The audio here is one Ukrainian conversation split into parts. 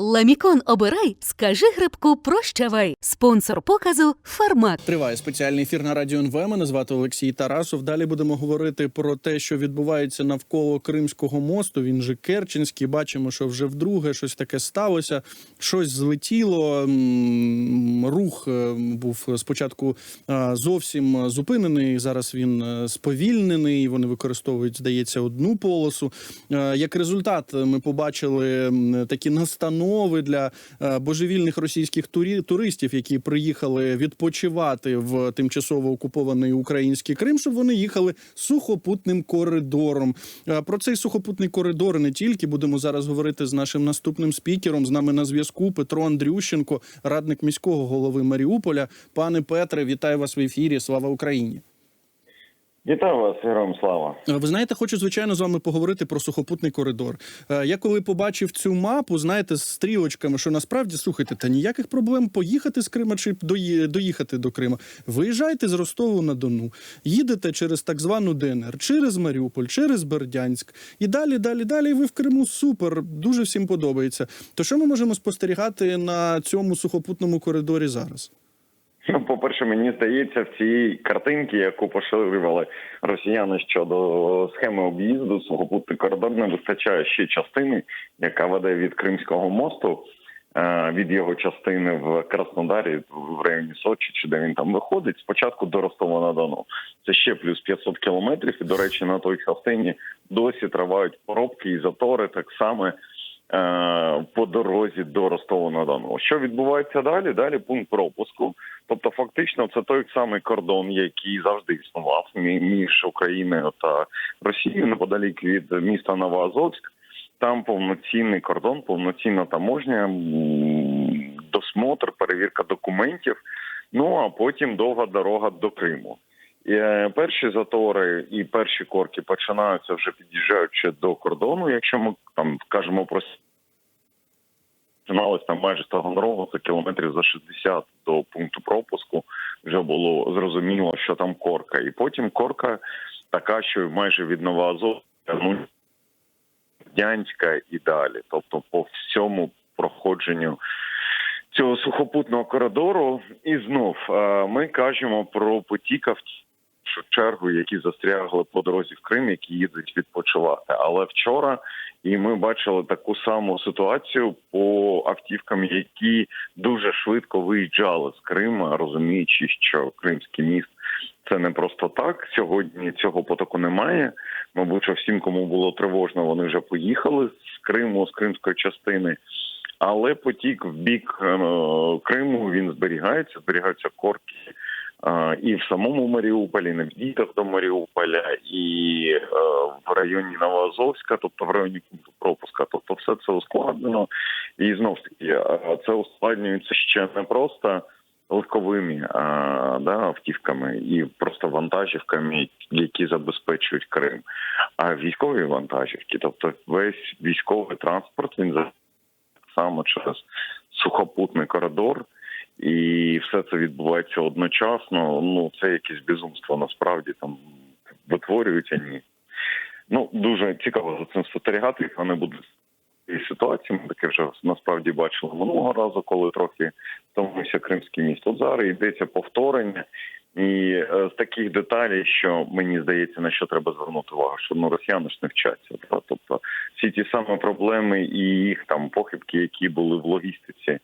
Ламікон обирай, скажи грибку прощавай. Спонсор показу Фармак. Триває спеціальний ефір на радіо НВ. Мене звати Олексій Тарасов. Далі будемо говорити про те, що відбувається навколо Кримського мосту. Він же Керченський. Бачимо, що вже вдруге щось таке сталося. Щось злетіло. Рух е, був спочатку е, зовсім зупинений. Зараз він е, сповільнений. Вони використовують, здається, одну полосу. Як результат, ми побачили такі настанови для е, божевільних російських туристів, які приїхали відпочивати в тимчасово окупований український Крим, щоб вони їхали сухопутним коридором. Е, Про цей сухопутний коридор не тільки будемо зараз говорити з нашим наступним спікером. З нами на зв'язку Петро Андрющенко, радник міського голови Маріуполя. Пане Петре, вітаю вас в ефірі. Слава Україні! Вітаю вас, героям слава. Ви знаєте, хочу звичайно з вами поговорити про сухопутний коридор. Е, Я коли побачив цю мапу, знаєте, з стрілочками, що насправді слухайте, та ніяких проблем поїхати з Крима чи доїхати до Крима. Виїжджайте з Ростову на Дону, їдете через так звану ДНР, через Маріуполь, через Бердянськ і далі, далі, далі. Ви в Криму супер. Дуже всім подобається. То що ми можемо спостерігати на цьому сухопутному коридорі зараз? Ну, по-перше, мені здається, в цій картинці, яку поширювали росіяни щодо схеми об'їзду, сухопутний коридор не вистачає ще частини, яка веде від Кримського мосту, е, від його частини в Краснодарі, в районі Сочі, чи де він там виходить, спочатку до Ростова на Дону. Це ще плюс 500 кілометрів. І, до речі, на той частині досі тривають поробки і затори так само. Е, По дорозі до Ростова на Дону. Що відбувається далі? Далі пункт пропуску. Тобто, фактично, це той самий кордон, який завжди існував між Україною та Росією неподалік від міста Новоазовськ. Там повноцінний кордон, повноцінна таможня, досмотр, перевірка документів. Ну а потім довга дорога до Криму. І, е, перші затори і перші корки починаються вже під'їжджаючи до кордону. Якщо ми там кажемо про починалось там майже з Таганрогу, це кілометрів за 60 до пункту пропуску. Вже було зрозуміло, що там корка. І потім корка така, що майже від Новоазовська, ну Дянська і далі. Тобто по всьому проходженню цього сухопутного коридору. І знов е, ми кажемо про потіка в першу чергу, які застрягли по дорозі в Крим, які їдуть відпочивати. Але вчора і ми бачили таку саму ситуацію по автівкам, які дуже швидко виїжджали з Криму, розуміючи, що Кримський міст це не просто так. Сьогодні цього потоку немає. Мабуть, що всім, кому було тривожно, вони вже поїхали з Криму, з кримської частини. Але потік в бік е, Криму він зберігається, зберігаються корки і в самому Маріуполі, на від'їздах до Маріуполя, і е, в районі Новоазовська, тобто в районі пункту пропуска. Тобто, все це ускладнено. І знов таки, е, це ускладнюється ще не просто легковими а, да, автівками і просто вантажівками, які забезпечують Крим, а військові вантажівки, тобто весь військовий транспорт він так через сухопутний коридор. І все це відбувається одночасно. Ну це якесь безумство. Насправді там витворюють вони. Ну дуже цікаво за цим спостерігати, як вони будуть ситуації. Ми таке вже насправді бачили минулого разу, коли трохи втомився кримське місто. Зараз йдеться повторення. І е, з таких деталей, що мені здається, на що треба звернути увагу, що ну росіяни ж не вчаться. Та? Тобто всі ті самі проблеми і їх там похибки, які були в логістиці,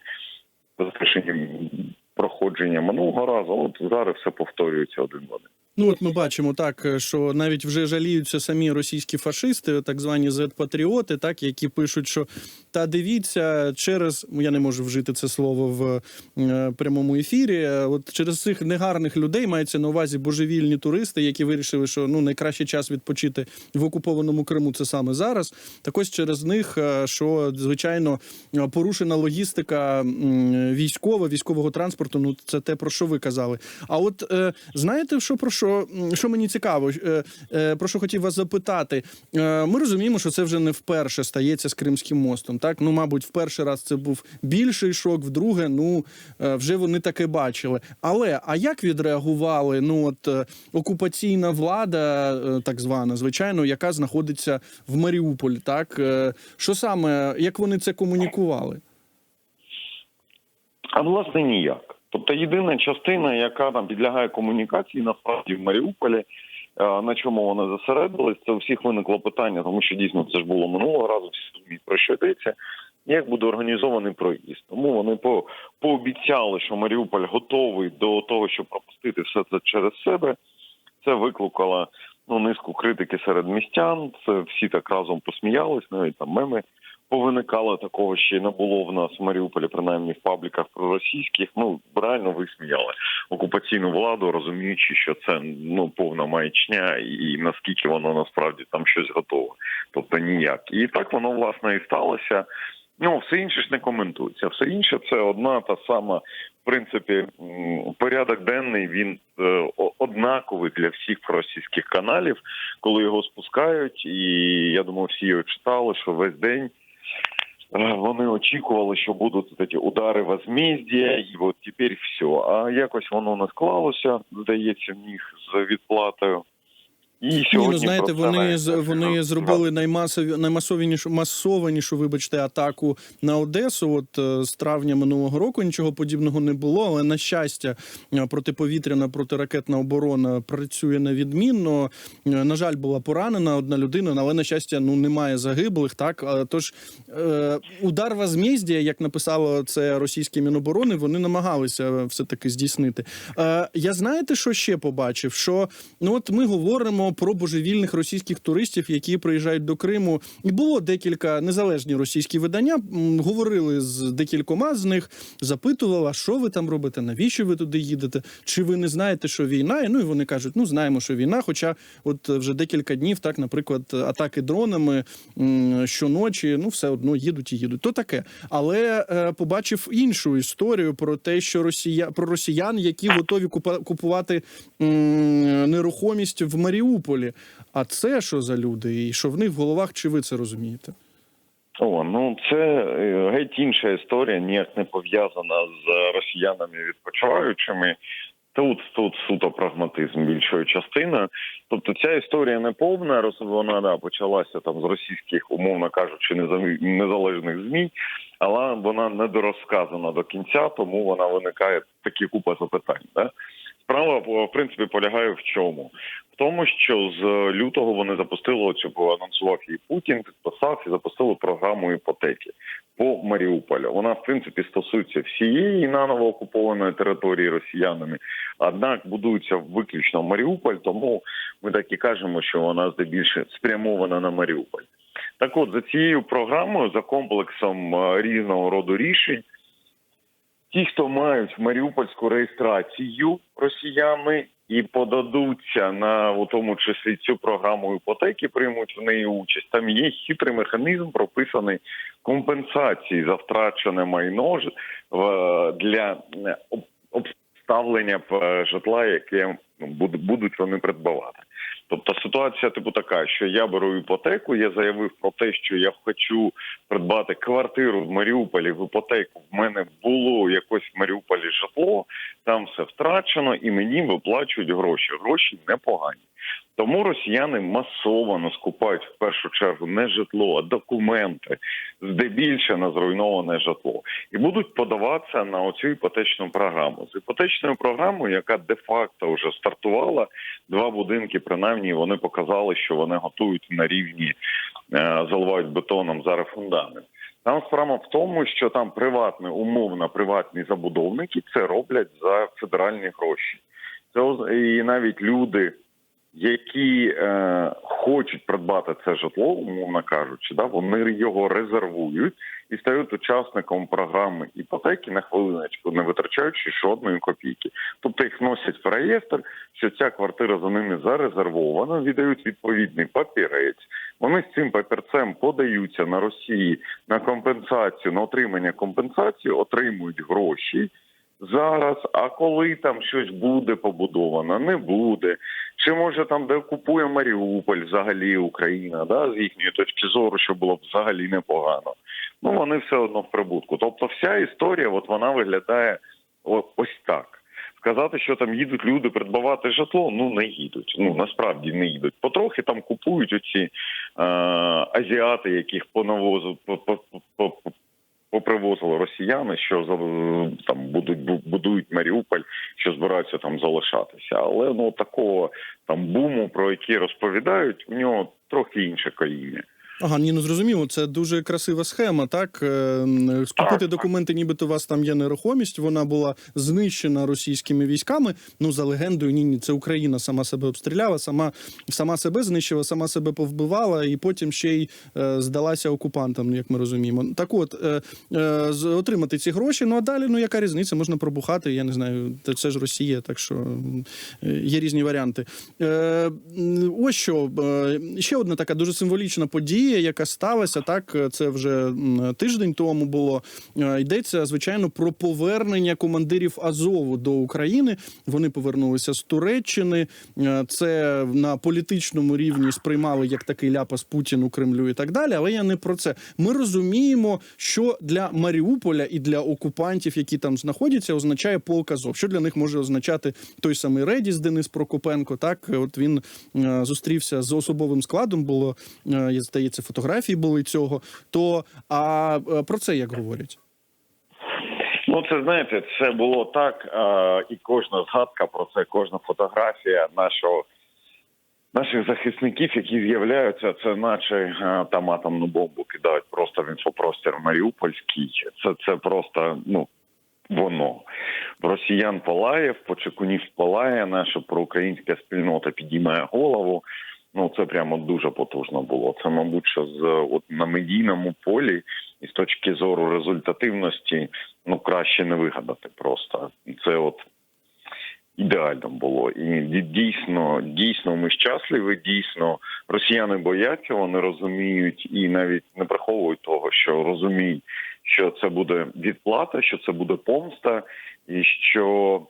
забезпеченні проходження минулого разу, от зараз все повторюється один в один. Ну, от ми бачимо так, що навіть вже жаліються самі російські фашисти, так звані зет-патріоти, так які пишуть, що та дивіться, через я не можу вжити це слово в е, прямому ефірі. е, От через цих негарних людей мається на увазі божевільні туристи, які вирішили, що ну найкращий час відпочити в окупованому Криму це саме зараз. Так ось через них, е, що звичайно е, порушена логістика військова, військового транспорту. Ну це те про що ви казали. А от е, знаєте, що про що, м, що мені цікаво, е, е, про що хотів вас запитати? Е, ми розуміємо, що це вже не вперше стається з Кримським мостом. Так, ну мабуть, в перший раз це був більший шок, вдруге, ну вже вони таке бачили. Але а як відреагували ну от окупаційна влада, так звана, звичайно, яка знаходиться в Маріуполі? Так що саме, як вони це комунікували? А власне ніяк. Тобто єдина частина, яка там підлягає комунікації, насправді в Маріуполі, е, на чому вони зосередились, це у всіх виникло питання, тому що дійсно це ж було минулого разу, всі розуміють, про що йдеться. Як буде організований проїзд? Тому вони по, пообіцяли, що Маріуполь готовий до того, щоб пропустити все це через себе. Це викликало ну низку критики серед містян. Це всі так разом посміялись, навіть там меми повиникало такого ще й не було в нас в Маріуполі, принаймні в пабліках проросійських. Ну реально висміяли окупаційну владу, розуміючи, що це ну повна маячня, і наскільки воно насправді там щось готове, тобто ніяк. І так воно власне і сталося. Ну, все інше ж не коментується. Все інше це одна та сама, в принципі, порядок денний. Він е, однаковий для всіх російських каналів, коли його спускають. І я думаю, всі його читали, що весь день вони очікували, що будуть ці удари возмездія, і от тепер все. А якось воно не склалося, здається, в них з відплатою. І Ні, ну знаєте, вони з- вони зробили наймасові наймасованішу масованішу, вибачте, атаку на Одесу. От е, з травня минулого року нічого подібного не було. Але на щастя, е, протиповітряна протиракетна оборона працює невідмінно. Е, На жаль, була поранена одна людина, але на щастя, ну немає загиблих. Так тож удар возмездія, як написало це російське міноборони, вони намагалися все таки здійснити. Я знаєте, що ще побачив? Що ну от ми говоримо про божевільних російських туристів, які приїжджають до Криму. І було декілька незалежні російські видання. Говорили з декількома з них, запитували, а що ви там робите, навіщо ви туди їдете? Чи ви не знаєте, що війна? І, Ну і вони кажуть, ну знаємо, що війна. Хоча, от вже декілька днів, так, наприклад, атаки дронами щоночі, ну все одно їдуть і їдуть. То таке. Але е, побачив іншу історію про те, що росія про росіян, які готові купа- купувати м, нерухомість в Маріуполі. А це що за люди? І що в них в головах? Чи ви це розумієте? О, ну це е, геть інша історія, ніяк не пов'язана з росіянами відпочиваючими. Тут тут суто прагматизм більшою частиною. Тобто ця історія не повна, вона да, почалася там з російських, умовно кажучи, неза- незалежних змі, але вона недорозказана до кінця, тому вона виникає такі купа запитань. Да? Справа в принципі полягає в чому? В тому, що з лютого вони запустили оцю анонсував її Путін, підписав і запустили програму іпотеки по Маріуполю. Вона в принципі стосується всієї наново окупованої території росіянами. Однак будується виключно Маріуполь, тому ми так і кажемо, що вона здебільше спрямована на Маріуполь. Так, от за цією програмою, за комплексом е, різного роду рішень. Ті, хто мають маріупольську реєстрацію росіяни і подадуться на у тому числі цю програму іпотеки, приймуть в неї участь. Там є хитрий механізм прописаний компенсації за втрачене майно для е, обставлення е, житла, яке ну, будуть вони придбавати. Тобто ситуація типу така, що я беру іпотеку, я заявив про те, що я хочу придбати квартиру в Маріуполі в іпотеку. В мене було якось в Маріуполі житло, там все втрачено, і мені виплачують гроші. Гроші непогані. Тому росіяни масово скупають в першу чергу не житло, а документи, здебільше на зруйноване житло, і будуть подаватися на оцю іпотечну програму. З іпотечною програмою, яка де-факто вже стартувала, два будинки, принаймні, вони показали, що вони готують на рівні, е, заливають бетоном зараз фундамент. Там справа в тому, що там приватні, умовно приватні забудовники це роблять за федеральні гроші. Це і навіть люди, які е, хочуть придбати це житло, умовно кажучи, да, вони його резервують і стають учасником програми іпотеки на хвилиночку, не витрачаючи жодної копійки. Тобто їх вносять в реєстр, що ця квартира за ними зарезервована, віддають відповідний папірець. Вони з цим папірцем подаються на Росії на компенсацію, на отримання компенсації, отримують гроші. Зараз, а коли там щось буде побудовано, не буде. Чи може там, де купує Маріуполь, взагалі Україна, да, з їхньої точки зору, що було б взагалі непогано. Ну вони все одно в прибутку. Тобто, вся історія, от вона виглядає ось так. Сказати, що там їдуть люди придбавати житло, ну не їдуть. Ну насправді не їдуть. Потрохи там купують оці е, азіати, яких понавозу по, по, по, по, попривозили росіяни, що за- там будуть будують Маріуполь, що збираються там залишатися. Але ну такого там буму, про який розповідають, у нього трохи інше коріння. Ага, ні, ну зрозуміло, це дуже красива схема. Так Е, скупити Так. документи, нібито у вас там є нерухомість. Вона була знищена російськими військами. Ну за легендою, ні, ні, це Україна сама себе обстріляла, сама сама себе знищила, сама себе повбивала, і потім ще й е, здалася окупантам, як ми розуміємо. Так, от е, е, отримати ці гроші. Ну а далі, ну яка різниця? Можна пробухати. Я не знаю, це, це ж Росія, так що е, є різні варіанти. Е, ось що е, ще одна така дуже символічна подія, яка сталася. Так, це вже тиждень тому було. Е, Йдеться звичайно про повернення командирів Азову до України. Вони повернулися з Туреччини. Е, Це на політичному рівні сприймали як такий ляпас Путіну, Кремлю і так далі. Але я не про це. Ми розуміємо, що для Маріуполя і для окупантів, які там знаходяться, означає полк Азов. Що для них може означати той самий Редіс Денис Прокопенко? Так, от він е, зустрівся з особовим складом. Було е, здається, фотографії були цього. То а е, про це як говорять? Ну, це знаєте, це було так, е, і кожна згадка про це, кожна фотографія нашого. Наших захисників, які з'являються, це наче е, там атомну бомбу кидають просто в інфопростір Маріупольський. Це це просто ну воно росіян палає, почекунів палає. Наша проукраїнська спільнота підіймає голову. Ну це прямо дуже потужно було. Це, мабуть, що з от на медійному полі і з точки зору результативності, ну краще не вигадати просто. Це от ідеально було. І дійсно, дійсно, ми щасливі. Дійсно, росіяни бояться, вони розуміють і навіть не приховують того, що розуміють, що це буде відплата, що це буде помста, і що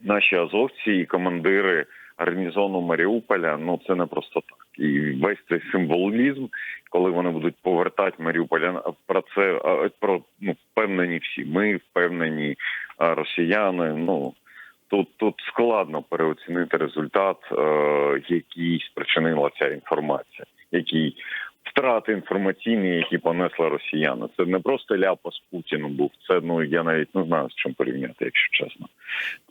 наші азовці і командири гарнізону Маріуполя, ну це не просто так. І весь цей символізм, коли вони будуть повертати Маріуполя, про це про ну впевнені всі. Ми впевнені росіяни. Ну тут тут складно переоцінити результат, е, який спричинила ця інформація, який втрати інформаційні, які понесли росіяни. Це не просто ляпас Путіну був. Це ну я навіть не знаю з чим порівняти, якщо чесно.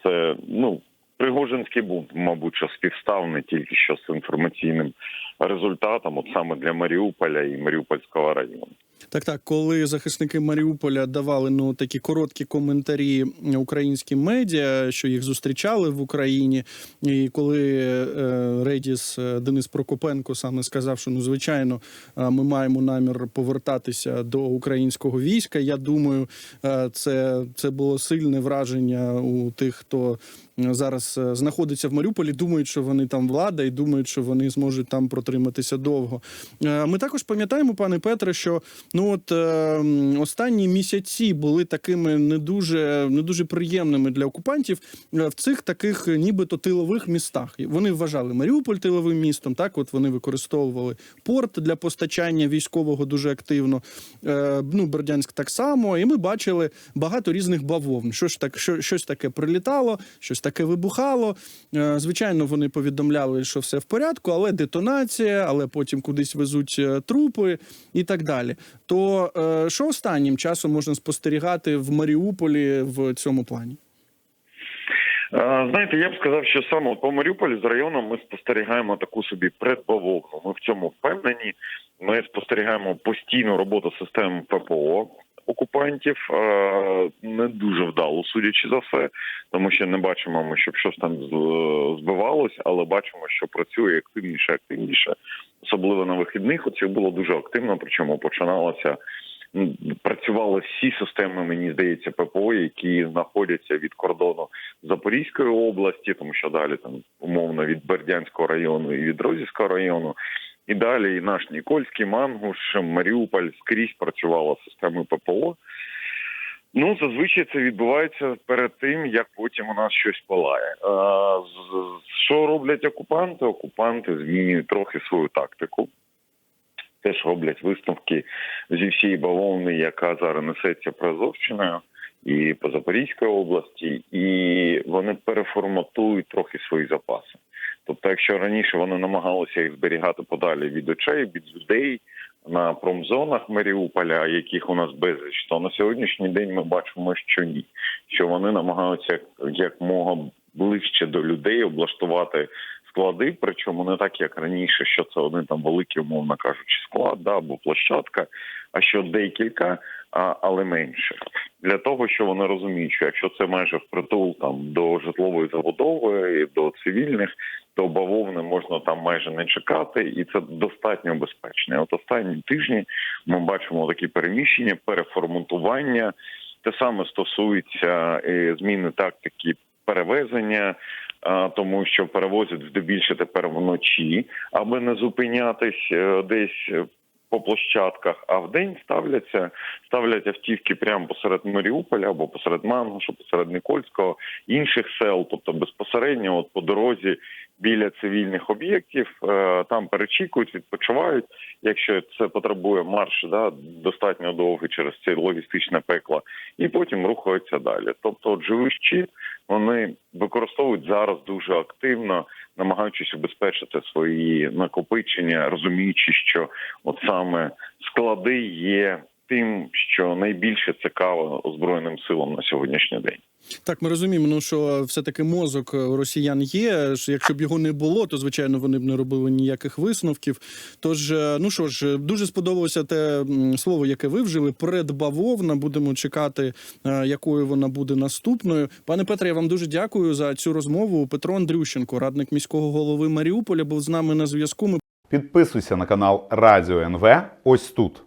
Це ну. Пригожинський бунт, мабуть, що співстав не тільки що з інформаційним результатом, от саме для Маріуполя і Маріупольського району. Так, так, коли захисники Маріуполя давали ну такі короткі коментарі українським медіа, що їх зустрічали в Україні, і коли е, Редіс е, Денис Прокопенко саме сказав, що ну звичайно е, ми маємо намір повертатися до українського війська. Я думаю, е, це, це було сильне враження у тих, хто зараз е, знаходиться в Маріуполі, думають, що вони там влада, і думають, що вони зможуть там протриматися довго. Е, Ми також пам'ятаємо, пане Петре, що ну от е, останні місяці були такими не дуже не дуже приємними для окупантів в цих таких нібито тилових містах. Вони вважали Маріуполь тиловим містом. Так, от вони використовували порт для постачання військового дуже активно. Ну, Бердянськ так само. І ми бачили багато різних бавовн. Що ж так, що, щось таке прилітало, щось таке вибухало. Е, звичайно, вони повідомляли, що все в порядку, але детонація, але потім кудись везуть е, трупи і так далі. То е, що останнім часом можна спостерігати в Маріуполі в цьому плані? Знаєте, я б сказав, що саме по Маріуполі з районом ми спостерігаємо таку собі предбавовну. Ми в цьому впевнені. Ми спостерігаємо постійну роботу систем ППО окупантів, е, не дуже вдало, судячи за все, тому що не бачимо ми, щоб щось там з- збивалось, але бачимо, що працює активніше, активніше, особливо на вихідних. Оце було дуже активно, причому починалося. Працювали всі системи, мені здається, ППО, які знаходяться від кордону Запорізької області, тому що далі там умовно від Бердянського району і від Розівського району. І далі і наш Нікольський, Мангуш, Маріуполь скрізь працювала система ППО. Ну, зазвичай це відбувається перед тим, як потім у нас щось палає. А, що роблять окупанти? Окупанти змінюють трохи свою тактику. Теж роблять висновки зі всієї бавовни, яка зараз несеться Азовщиною і по Запорізькій області, і вони переформатують трохи свої запаси. Тобто, якщо раніше вони намагалися їх зберігати подалі від очей, від людей, на промзонах Маріуполя, яких у нас безліч, то на сьогоднішній день ми бачимо, що ні, що вони намагаються якмога ближче до людей облаштувати склади, причому не так як раніше, що це один там великий, умовно кажучи, склад да, або площадка, а що декілька, але менше. Для того, що вони розуміють, що якщо це майже впритул там до житлової забудови до цивільних, то бавовни можна там майже не чекати, і це достатньо безпечно. От останні тижні ми бачимо такі переміщення, переформатування. Те саме стосується е, зміни тактики перевезення, тому що перевозять здебільше тепер вночі, аби не зупинятись е, десь. По площадках, а в день ставляться ставлять автівки прямо посеред Маріуполя або посеред Мангушу, посеред Никольського, інших сел, тобто безпосередньо, от по дорозі біля цивільних об'єктів, е, там перечікують, відпочивають. Якщо це потребує марш, да достатньо довгий через це логістичне пекло, і потім рухаються далі. Тобто, от живий щит вони використовують зараз дуже активно, намагаючись убезпечити свої накопичення, розуміючи, що от саме склади є тим, що найбільше цікаво озброєним силам на сьогоднішній день. Так, ми розуміємо, ну що все-таки мозок росіян є. що Якщо б його не було, то звичайно вони б не робили ніяких висновків. Тож, е, ну що ж, дуже сподобалося те слово, яке ви вжили. Предбавовна. Будемо чекати, е, якою вона буде наступною. Пане Петре, я вам дуже дякую за цю розмову. Петро Андрющенко, радник міського голови Маріуполя, був з нами на зв'язку. Ми Підписуйся на канал Радіо НВ ось тут.